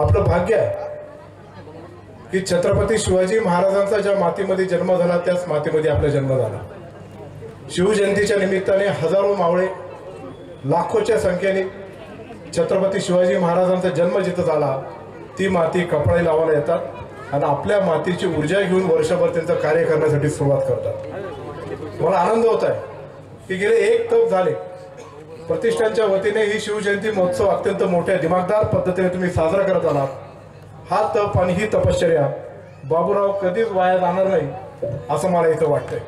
आपलं भाग्य आहे की छत्रपती शिवाजी महाराजांचा ज्या मातीमध्ये जन्म झाला त्याच मातीमध्ये आपला जन्म झाला. शिवजयंतीच्या निमित्ताने हजारो मावळे लाखोच्या संख्येने छत्रपती शिवाजी महाराजांचा जन्म जिथं झाला ती माती कपडे लावायला येतात आणि आपल्या मातीची ऊर्जा घेऊन वर्षभर त्यांचं कार्य करण्यासाठी सुरुवात करतात. मला आनंद होत आहे की गेले एक तप झाले. प्रतिष्ठानच्या वतीने ही शिवजयंती महोत्सव अत्यंत मोठ्या दिमागदार पद्धतीने तुम्ही साजरा करत आलात. हा तप आणि ही तपश्चर्या बाबूराव कधीच वाया जाणार नाही असं मला इथं वाटतंय.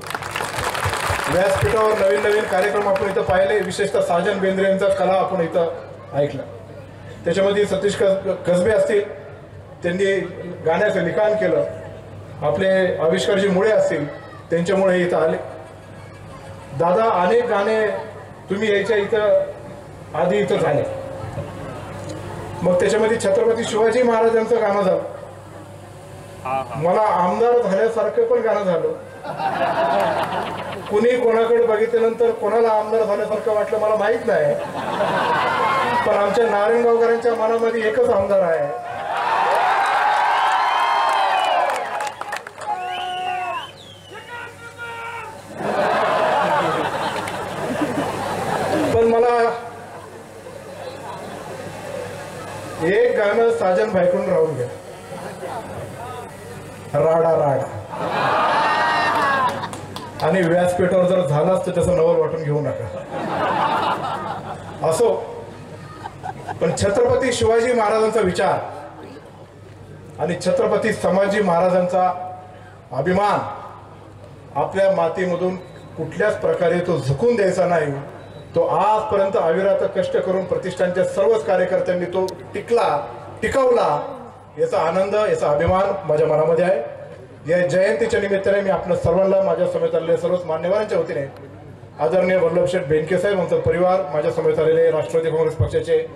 व्यासपीठावर नवीन नवीन कार्यक्रम आपण इथं पाहिले विशेषतः साजन बेंद्रे यांचा कला आपण इथं ऐकला. त्याच्यामध्ये सतीश कस- कसबे असतील त्यांनी गाण्याचं लिखाण केलं. आपले आविष्कारजी मुळे असतील त्यांच्यामुळे इथं आले. दादा अनेक गाणे तुम्ही यायच्या इथं आधी इथं झाले. मग त्याच्यामध्ये छत्रपती शिवाजी महाराजांचं गाणं झालं. मला आमदार झाल्यासारखं पण गाणं झालं. कुणी कोणाकडे बघितल्यानंतर कोणाला आमदार झाल्यासारखं वाटलं मला माहीत नाही. पण आमच्या नारायणगावकरांच्या मनामध्ये एकच आमदार आहे पण मला एक गाणं साजन भाईकडून राहून घ्या. राडा राडा. आणि व्यासपीठावर जर झालाच तर त्याचं नवल वाटून घेऊ नका. असो. पण छत्रपती शिवाजी महाराजांचा विचार आणि छत्रपती संभाजी महाराजांचा अभिमान आपल्या मातीमधून कुठल्याच प्रकारे तो झुकून द्यायचा नाही. तो आजपर्यंत अविरत कष्ट करून प्रतिष्ठानच्या सर्वच कार्यकर्त्यांनी तो टिकला टिकवला याचा आनंद याचा अभिमान माझ्या मनामध्ये आहे. या जयंतीच्या निमित्ताने मी आपण सर्वांना माझ्या समेत आलेल्या सर्वच मान्यवरांच्या वतीने आदरणीय वल्लभशेठ बेनके साहेब यांचा परिवार माझ्या समेत आलेले राष्ट्रवादी काँग्रेस पक्षाचे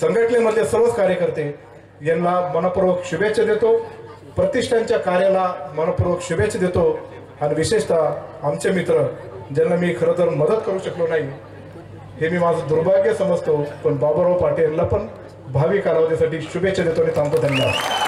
संघटनेमधले सर्वच कार्यकर्ते यांना मनपूर्वक शुभेच्छा देतो. प्रतिष्ठानच्या कार्याला मनपूर्वक शुभेच्छा देतो. आणि विशेषतः आमचे मित्र ज्यांना मी खरं तर मदत करू शकलो नाही हे मी माझं दुर्भाग्य समजतो पण बाबूराव पाटील यांना पण भावी कालावधीसाठी शुभेच्छा देतो आणि थांबतो. धन्यवाद.